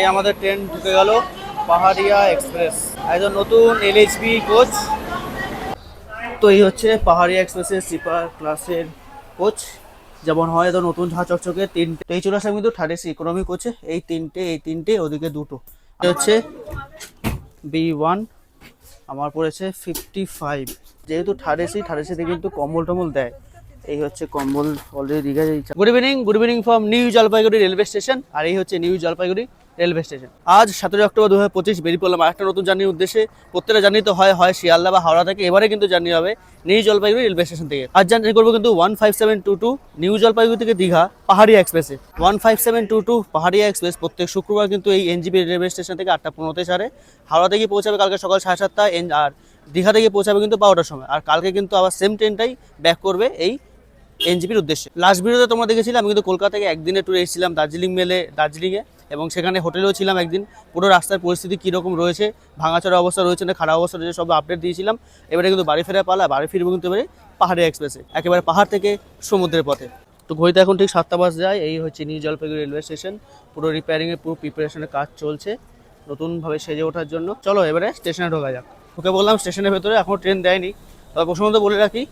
এই আমাদের ট্রেন ঢুকে গেল পাহাড়িয়া এক্সপ্রেস একজন নতুন এলএইচবি কোচ তো এই হচ্ছে পাহাড়িয়া এক্সপ্রেসের স্লিপার ক্লাসের কোচ যেমন হয় তো নতুন ঝা চকচকে তিনটে। এই চলে আসলাম কিন্তু থার্ড এসি ইকোনমি কোচে এই তিনটে এই তিনটে, ওদিকে দুটো। এটা হচ্ছে বি ওয়ান আমার পড়েছে ফিফটি ফাইভ যেহেতু থার্ড এসি থার্ড এসিতে কিন্তু কম্বল টম্বল দেয়। এই হচ্ছে কম্বল already good evening good evening from new Jalpaiguri railway station আর এই হচ্ছে নিউ জলপাইগুড়ি রেলওয়ে স্টেশন। আজ সতেরোই অক্টোবর দু হাজার পঁচিশ বেরিয়ে পড়লাম আরেকটা নতুন জার্নির উদ্দেশ্যে। প্রত্যেকটা জার্নি তো হয় হয় শিয়ালদা বা হাওড়া থেকে। এবারে কিন্তু জার্নি হবে নিউ জলপাইগুড়ি রেলওয়ে স্টেশন থেকে। আজ জার্নি করব কিন্তু one five seven two two new Jalpaiguri Digha Digha পাহাড়িয়া এক্সপ্রেসে। One five seven two two Paharia express. প্রত্যেক শুক্রবার কিন্তু এই এনজিপি রেলওয়ে স্টেশন থেকে আটটা পনেরোতে ছাড়ে হাওড়া থেকে পৌঁছাবে কালকে সকাল সাড়ে সাতটা, এন- আর দীঘা থেকে পৌঁছাবে কিন্তু বারোটার সময়। আর কালকে কিন্তু আবার সেম ট্রেনটাই ব্যাক করবে এই এনজিপির উদ্দেশ্যে। লাস্ট ভিডিওতে তোমরা দেখেছিলে, আমি কিন্তু কলকাতা থেকে একদিনের ট্যুরে এসেছিলাম দার্জিলিং মেলে, দার্জিলিংয়ে। এবং সেখানে হোটেলেও ছিলাম একদিন। পুরো রাস্তার পরিস্থিতি কীরকম রয়েছে, ভাঙাচোরা অবস্থা রয়েছে না খারাপ অবস্থা রয়েছে, সব আপডেট দিয়েছিলাম। এবারে কিন্তু বাড়ি ফেরা পালা, বাড়ি ফিরবো কিন্তু এবারে পাহাড়ে এক্সপ্রেসে একেবারে পাহাড় থেকে সমুদ্রের পথে। তো ঘড়িতে এখন ঠিক সাতটা বাস যায়, এই হচ্ছে নিউ জলপাইগুড়ি রেলওয়ে স্টেশন পুরো রিপেয়ারিংয়ের পুরো প্রিপারেশনের কাজ চলছে, নতুনভাবে সেজে ওঠার জন্য। চলো এবারে স্টেশনে ঢোকা যাক। ওকে বললাম স্টেশনের ভেতরে এখনও ট্রেন দেয়নি। তবে প্রথমত বলে রাখি,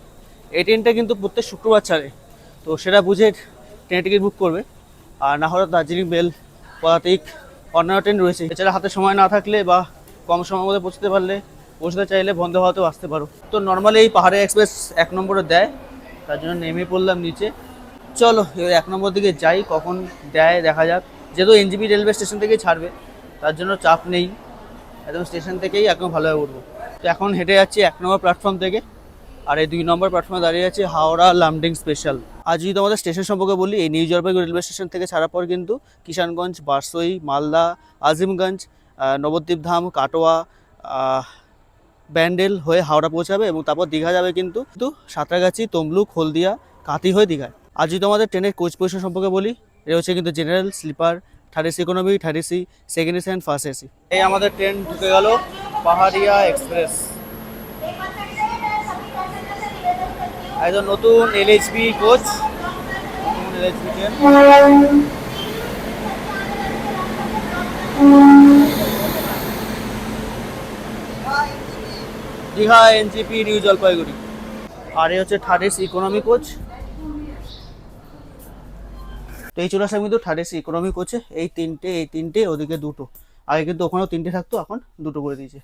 এই ট্রেনটা কিন্তু প্রত্যেক শুক্রবার ছাড়ে, তো সেটা বুঝে ট্রেন টিকিট বুক করবে। আর না হলে দার্জিলিং বেল পদাতিক ট্রেন রয়েছে। এছাড়া হাতে সময় না থাকলে বা কম সময়ের মধ্যে পৌঁছতে পারলে, পৌঁছতে চাইলে বন্ধ হওয়াতেও আসতে পারো। তো নর্মালি এই পাহাড়ে এক্সপ্রেস এক নম্বরে দেয়, তার জন্য নেমে পড়লাম নিচে। চলো, এবার এক নম্বর দিকে যাই, কখন দেয় দেখা যাক। যেহেতু এনজিপি রেলওয়ে স্টেশন থেকেই ছাড়বে, তার জন্য চাপ নেই। একদম স্টেশন থেকেই একদম ভালোভাবে উঠবো। তো এখন হেঁটে যাচ্ছি এক নম্বর প্ল্যাটফর্ম থেকে। আর এই দুই নম্বর প্ল্যাটফর্মে দাঁড়িয়ে আছে, হাওড়া লামডিং স্পেশাল আজ যদি তোমাদের স্টেশন সম্পর্কে বলি, এই নিউ জলপাইগুড়ি রেলওয়ে স্টেশন থেকে ছাড়ার পর কিন্তু কিষানগঞ্জ, বারসই, মালদা, আজিমগঞ্জ নবদ্বীপ ধাম, কাটোয়া ব্যান্ডেল হয়ে হাওড়া পৌঁছাবে এবং তারপর দীঘা যাবে কিন্তু কিন্তু সাঁতরাগাছি, তমলুক, হলদিয়া কাতি হয়ে দীঘায়। আজ যদি তোমাদের ট্রেনের কোচ পজিশন সম্পর্কে বলি এটা হচ্ছে কিন্তু general sleeper third AC economy third AC second AC and first AC এই আমাদের ট্রেন ঢুকে গেল পাহাড়িয়া এক্সপ্রেস একজন নতুন এলএইচবি কোচ নতুন LHB Digha NGP new Jalpaiguri আর এই হচ্ছে থার্ড এসি ইকোনমি কোচ তো এই চলে আসলাম কিন্তু থার্ড এসি ইকোনমি কোচে এই তিনটে এই তিনটে, ওদিকে দুটো। আগে কিন্তু ওখানেও তিনটে থাকতো, এখন দুটো করে দিয়েছে।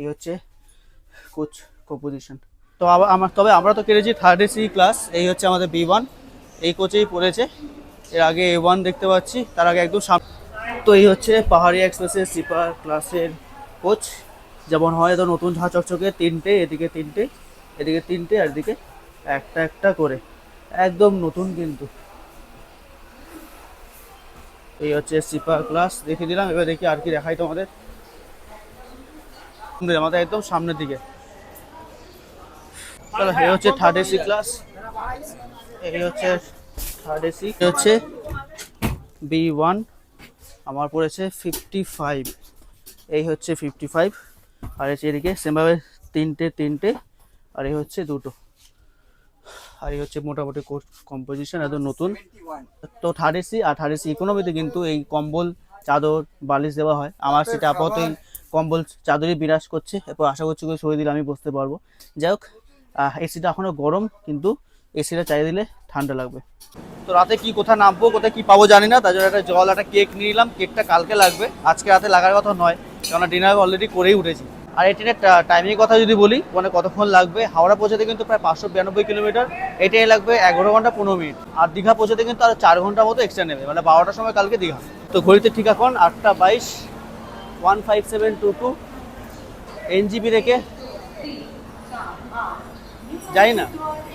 এই হচ্ছে কোচ কম্পোজিশন তো আমার, তবে আমরা তো কেটেছি থার্ড এসি ক্লাস এই হচ্ছে আমাদের বি ওয়ান এই কোচেই পড়েছে। এর আগে এ ওয়ান দেখতে পাচ্ছি, তার আগে একদম সাম তো এই হচ্ছে পাহাড়ি এক্সপ্রেসের স্লিপার ক্লাসের কোচ যেমন হয় তো নতুন ঝা চকচকে তিনটে, এদিকে তিনটে এদিকে তিনটে, আর এদিকে একটা একটা করে। একদম নতুন কিন্তু। এই হচ্ছে স্লিপার ক্লাস দেখে দিলাম, এবার দেখি আর কি দেখাই তোমাদের। আমাদের একদম সামনের দিকে। এই হচ্ছে থার্ড এসি ক্লাস এই হচ্ছে থার্ড এসি হচ্ছে বি ওয়ান আমার পড়েছে ফিফটি ফাইভ এই হচ্ছে ফিফটি ফাইভ আর হচ্ছে এদিকে সেমভাবে তিনটে তিনটে। আর এই হচ্ছে দুটো। আর এই হচ্ছে মোটামুটি কম্পোজিশন একদম নতুন। তো থার্ড এসি আর থার্ড এসি ইকোনমিতে কিন্তু এই কম্বল, চাদর, বালিশ দেওয়া হয়। আমার সেটা আপাতত কম্বল, চাদরই বিরাজ করছে। এরপর আশা করছি করে সরিয়ে দিলে আমি বসতে পারব। যাই হোক এসিটা এখনও গরম, কিন্তু এসিটা চাই দিলে ঠান্ডা লাগবে। তো রাতে কি কোথায় নামবো, কোথায় কি পাবো জানি না, তার জন্য একটা জল, একটা কেক নিয়ে নিলাম, কেকটা কালকে লাগবে, আজকে রাতে লাগার কথা নয়, কেননা ডিনার অলরেডি করেই উঠেছি। আর এই ট্রেনের টাইমিং কথা যদি বলি মানে কতক্ষণ লাগবে? হাওড়া পৌঁছাতে কিন্তু প্রায় পাঁচশো বিরানব্বই কিলোমিটার এটাই লাগবে এগারো ঘণ্টা পনেরো মিনিট। আর দীঘা পৌঁছাতে কিন্তু আরও চার ঘণ্টা মতো এক্সট্রা নেবে মানে বারোটার সময় কালকে দীঘা। তো ঘড়িতে ঠিক এখন আটটা বাইশ one five seven two two NGP রেখে যাই না।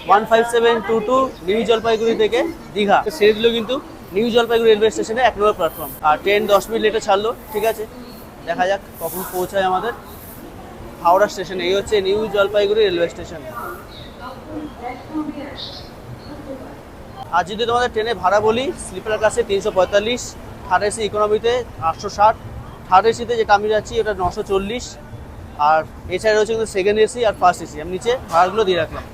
One five seven two two new Jalpaiguri থেকে দীঘা। দিল কিন্তু নিউ জলপাইগুড়ি রেলওয়ে স্টেশনে এক নম্বর প্ল্যাটফর্ম আর ট্রেন দশ মিনিট লেটে ছাড়লো, ঠিক আছে? দেখা যাক কখন পৌঁছায় আমাদের। হাওড়া স্টেশনে এই হচ্ছে নিউ জলপাইগুড়ি রেলওয়ে স্টেশন আর যদি তোমাদের ট্রেনে ভাড়া বলি স্লিপার ক্লাসে তিনশো পঁয়তাল্লিশ থার্ড এসি ইকোনমিতে আটশো ষাট থার্ড এসিতে যেটা আমি যাচ্ছি, ওটা নশো চল্লিশ। আর এছাড়া রয়েছে কিন্তু সেকেন্ড এসি আর ফার্স্ট এসি আমি নিচে ভাড়াগুলো দিয়ে রাখলাম।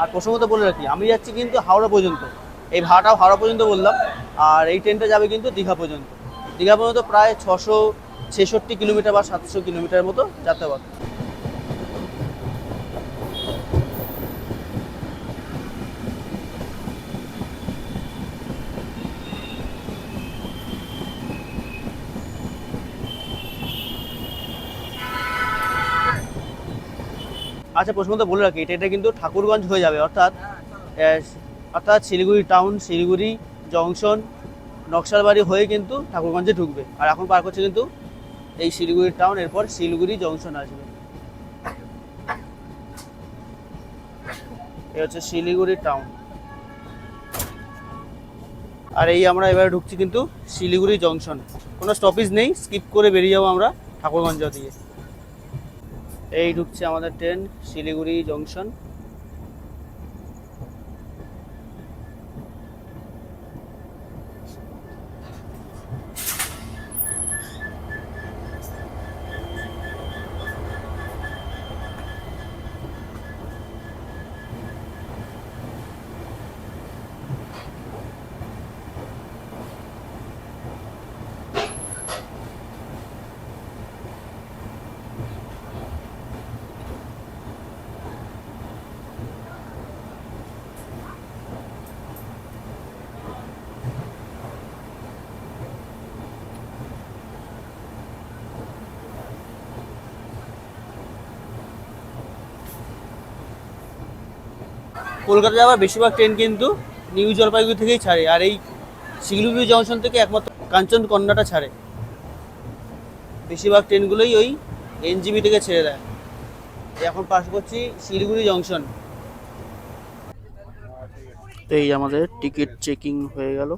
আর প্রসঙ্গত বলে রাখি, আমি যাচ্ছি কিন্তু হাওড়া পর্যন্ত। এই ভাড়াটাও হাওড়া পর্যন্ত বললাম। আর এই ট্রেনটা যাবে কিন্তু দীঘা পর্যন্ত। দীঘা পর্যন্ত প্রায় ছশো ছেষট্টি কিলোমিটার বা সাতশো কিলোমিটার মতো যাতায়াত আচ্ছা প্রথমত বলে রাখি, এটা এটা কিন্তু ঠাকুরগঞ্জ হয়ে যাবে, অর্থাৎ অর্থাৎ শিলিগুড়ি টাউন শিলিগুড়ি জংশন নকশালবাড়ি হয়ে কিন্তু ঠাকুরগঞ্জে ঢুকবে। আর এখন পার করছে কিন্তু এই শিলিগুড়ি টাউন এরপর শিলিগুড়ি জংশন আসবে। এই হচ্ছে শিলিগুড়ি টাউন আর এই আমরা এবারে ঢুকছি কিন্তু শিলিগুড়ি জংশন কোনো স্টপেজ নেই স্কিপ করে বেরিয়ে যাব আমরা ঠাকুরগঞ্জ দিয়ে। এই ঢুকছে আমাদের ট্রেন শিলিগুড়ি জংশন। কলকাতা যাওয়ার বেশিরভাগ ট্রেন কিন্তু নিউ জলপাইগুড়ি থেকেই ছাড়ে আর এই শিলিগুড়ি জংশন থেকে একমাত্র কাঞ্চনকন্যাটা ছাড়ে। বেশিরভাগ ট্রেনগুলোই ওই এনজিবি থেকে ছেড়ে দেয়। এখন পাস করছি শিলিগুড়ি জংশন। তো এই আমাদের টিকিট চেকিং হয়ে গেল।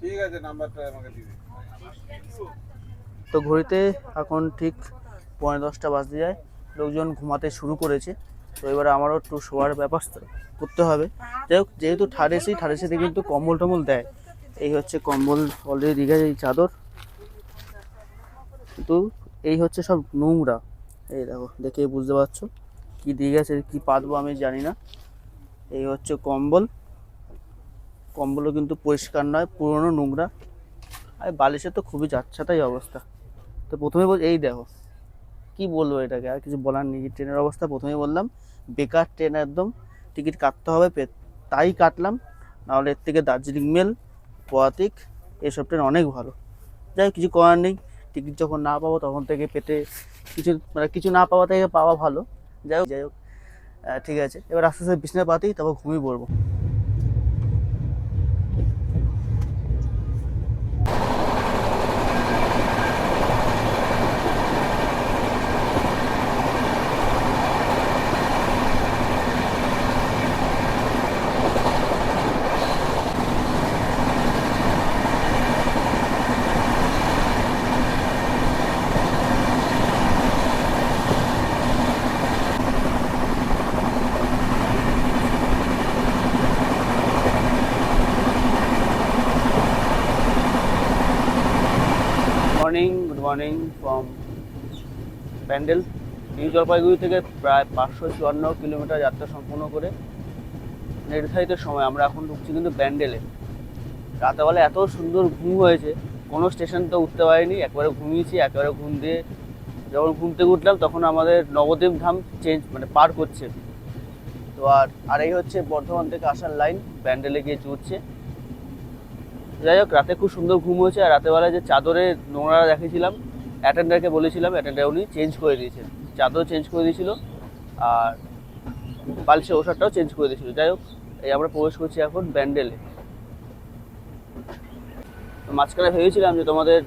ঠিক আছে নাম্বারটা আমাকে দিবি তো ঘড়িতে এখন ঠিক পনেরো দশটা বাজতে যায়। লোকজন ঘুমাতে শুরু করেছে। তো এবারে আমারও একটু শোয়ার ব্যবস্থা করতে হবে। যাই হোক, যেহেতু থার্ড এসি থার্ড এসিতে কিন্তু কম্বল টম্বল দেয়। এই হচ্ছে কম্বল, অলরেডি দীঘা এই চাদর। কিন্তু এই হচ্ছে সব নোংরা। এই দেখো, দেখে বুঝতে পারছ কি দিয়ে গেছে কি পাতবো আমি জানি না। এই হচ্ছে কম্বল। কম্বলও কিন্তু পরিষ্কার নয়, পুরনো নোংরা। আর বালিশের তো খুবই যাচ্ছাতাই অবস্থা। তো প্রথমে এই দেখো। কি বলব এটাকে? আর কিছু বলার নেই। ট্রেনের অবস্থা প্রথমেই বললাম, বেকার ট্রেন একদম। টিকিট কাটতে হবে তাই কাটলাম। নাহলে এর থেকে দার্জিলিং মেল পোয়াতিক এসব ট্রেন অনেক ভালো। যাই কিছু করার নেই। টিকিট যখন না পাবো তখন থেকে পেতে কিছু মানে কিছু না পাওয়া থেকে পাওয়া ভালো। যাই হোক যাই হোক ঠিক আছে। এবার আস্তে আস্তে বিছনা পাতেই তারপর ঘুমিয়ে পড়ব। মর্নিং ফ্রম প্যান্ডেল নিউ জলপাইগুড়ি থেকে প্রায় পাঁচশো চুয়ান্ন কিলোমিটার যাত্রা সম্পূর্ণ করে নির্ধারিত সময়, আমরা এখন ঢুকছি কিন্তু ব্যান্ডেলে রাতেবেলা এত সুন্দর ঘুম হয়েছে, কোনো স্টেশন তো উঠতে পারিনি, একবারে ঘুমিয়েছি, একেবারে ঘুম দিয়ে যখন ঘুম থেকে উঠলাম তখন আমাদের নবদ্বীপ ধাম চেঞ্জ মানে পার করছে। তো আর আর এই হচ্ছে বর্ধমান থেকে আসার লাইন ব্যান্ডেলে গিয়ে জুটছে যাই হোক, রাতে খুব সুন্দর ঘুম হয়েছে, আর রাতেবেলা যে চাদরে নোংরা দেখেছিলাম অ্যাটেন্ডারকে বলেছিলাম অ্যাটেন্ডার উনি চেঞ্জ করে দিয়েছেন। চাদর চেঞ্জ করে দিয়েছিল, আর বালিশের ওষুধটাও চেঞ্জ করে দিয়েছিল। যাই হোক, এই আমরা প্রবেশ করছি এখন ব্যান্ডেলে। মাঝখানে ভেবেছিলাম যে তোমাদের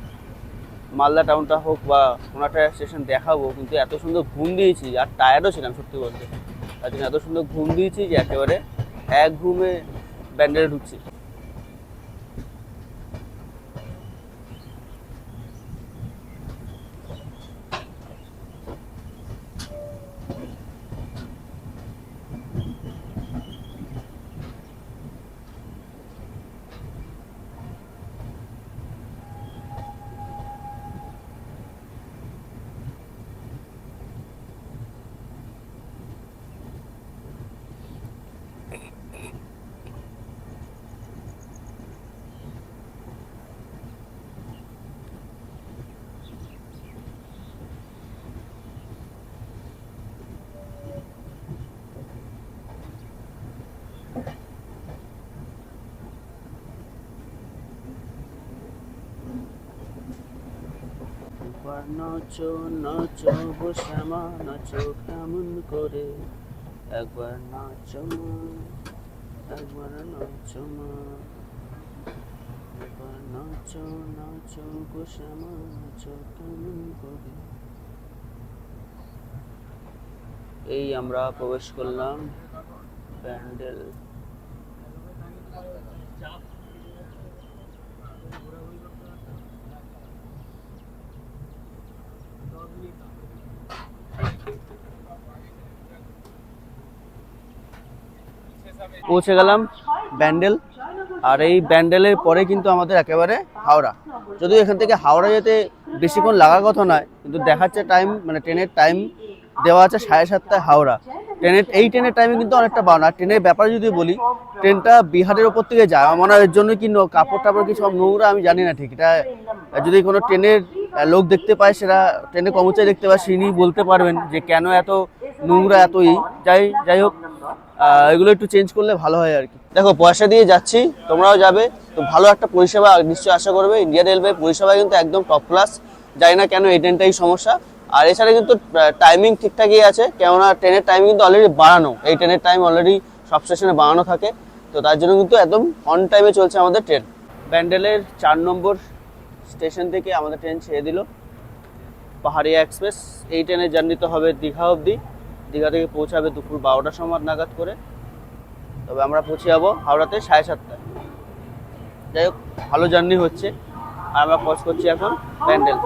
মালদা টাউনটা হোক বা একটা স্টেশন দেখাবো, কিন্তু এত সুন্দর ঘুম দিয়েছি, আর টায়ার্ডও ছিলাম সত্যি বলতে। তার জন্য এত সুন্দর ঘুম দিয়েছি যে একেবারে এক ঘুমে ব্যান্ডেলে ঢুকছি। নাচো নাচো শ্যামা নাচো কেমন করে? একবার নাচো মা, একবার নাচো মা। একবার নাচো নাচো শ্যামা নাচো কেমন করে? এই আমরা প্রবেশ করলাম প্যান্ডেল। পৌঁছে গেলাম ব্যান্ডেল। আর এই ব্যান্ডেলের পরে কিন্তু আমাদের একেবারে হাওড়া। যদিও এখান থেকে হাওড়া যেতে বেশিক্ষণ লাগার কথা নয়, কিন্তু দেখাচ্ছে টাইম মানে ট্রেনের টাইম দেওয়া আছে সাড়ে সাতটায় হাওড়া। ট্রেনের, এই ট্রেনের টাইমে কিন্তু অনেকটা বানা ট্রেনের ব্যাপারে যদি বলি, ট্রেনটা বিহারের ওপর থেকে যায়। আমার এর জন্য কি কাপড় টাপড় কি সব নোংরা, আমি জানি না ঠিক। এটা যদি কোনো ট্রেনের লোক দেখতে পায় সেটা ট্রেনের কর্মচারী দেখতে পায় তিনি বলতে পারবেন যে কেন এত নোংরা, এত ই। যাই যাই হোক। এগুলো একটু চেঞ্জ করলে ভালো হয় আর কি। দেখো, পয়সা দিয়ে যাচ্ছি, তোমরাও যাবে। তো ভালো একটা পরিষেবা নিশ্চয়ই আশা করবে। ইন্ডিয়ান রেলওয়ে পরিষেবা কিন্তু একদম টপ ক্লাস জানি না কেন এই ট্রেনটাই সমস্যা। আর এছাড়া কিন্তু টাইমিং ঠিকঠাকই আছে। কেননা ট্রেনের টাইম কিন্তু অলরেডি বাড়ানো। এই ট্রেনের টাইম অলরেডি সব স্টেশনে বাড়ানো থাকে। তো তার জন্য কিন্তু একদম অন টাইমে চলছে আমাদের ট্রেন ব্যান্ডেলের চার নম্বর স্টেশন থেকে আমাদের ট্রেন ছেড়ে দিল। পাহাড়িয়া এক্সপ্রেস এই ট্রেনের জার্নি তো হবে দীঘা অবধি। দীঘা থেকে পৌঁছাবে দুপুর বারোটার সময় নাগাদ করে। তবে আমরা পৌঁছে যাব হাওড়াতে সাড়ে সাতটায়। যাই হোক, ভালো জার্নি হচ্ছে। আর আমরা পজ করছি এখন প্যান্ডেল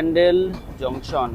প্যান্ডেল জংশন।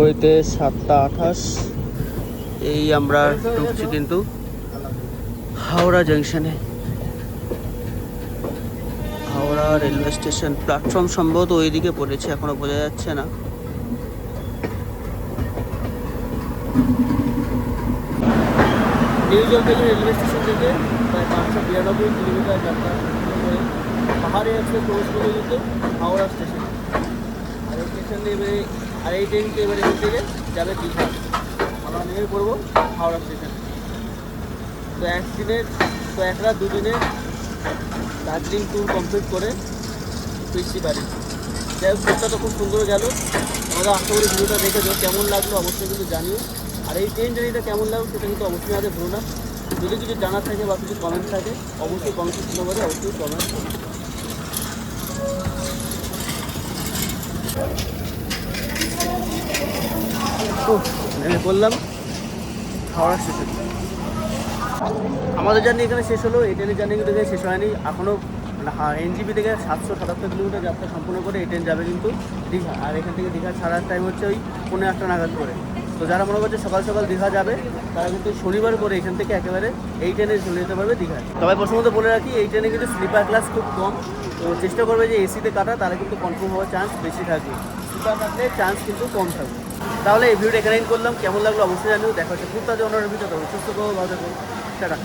হইতে সাতটা আঠাশ। এই আমরা ঢুকছি কিন্তু হাওড়া জাংশনে। হাওড়া রেলওয়ে স্টেশন প্ল্যাটফর্ম সম্ভবত ওইদিকে পড়েছে এখনও বোঝা যাচ্ছে না। নিউ জলপাইগুড়ি রেলওয়ে স্টেশন থেকে প্রায় পাঁচশো বিরানব্বই কিলোমিটার যাত্রা করে পাহাড়ি এক্সপ্রেস প্রবেশ কিন্তু হাওড়া স্টেশন। আর এই স্টেশন দিয়ে এবারে আর এই ট্রেনটি এবারে থেকে যাবে দীঘা। আমরা নেমে পড়ব হাওড়া স্টেশন তো এক একদিনের তো এক রাত দুদিনের দার্জিলিং ট্যুর কমপ্লিট করে ফিরছি বাড়ি। যাই হোক ট্যুরটা তো খুব সুন্দর গেল। আমাদের আশা করি ভিডিওটা দেখেছ কেমন লাগল অবশ্যই কিন্তু জানিও। আর এই ট্রেন জার্নিটা কেমন লাগল সেটা কিন্তু অবশ্যই আমাদের ভুলো না। যদি কিছু জানার থাকে বা কিছু কমেন্ট থাকে, অবশ্যই কমেন্ট সেকশনে বলে, অবশ্যই কমেন্ট নেমে পড়লাম হাওড়া স্টেশন আমাদের জার্নি এখানে শেষ হলো এই ট্রেনের জার্নি কিন্তু শেষ হয়নি। এখনও এনজিপি থেকে সাতশো সাতাত্তর কিলোমিটার যাত্রা সম্পূর্ণ করে এই যাবে কিন্তু দীঘা। আর এখান থেকে দীঘা ছাড়ার টাইম হচ্ছে ওই পনেরো আটটা নাগাদ করে। তো যারা মনে করছে সকাল সকাল দীঘা যাবে, তারা কিন্তু শনিবার করে এখান থেকে একেবারে এই ট্রেনে চলে যেতে পারবে দীঘায় তবে প্রথমত বলে রাখি, এই ট্রেনে কিন্তু স্লিপার ক্লাস খুব কম। তো চেষ্টা করবে যে এসিতে কাটা, তারা কিন্তু কনফার্ম হওয়ার চান্স বেশি থাকবে। স্লিপার কাটলে চান্স কিন্তু কম থাকবে। তাহলে এই ভিডিওটা এখানে করলাম। কেমন লাগল অবশ্যই জানিও। দেখা হচ্ছে খুব তাদের অন্যান্য ভিডিও সুস্থ করব ভালো থাকুন টাটা।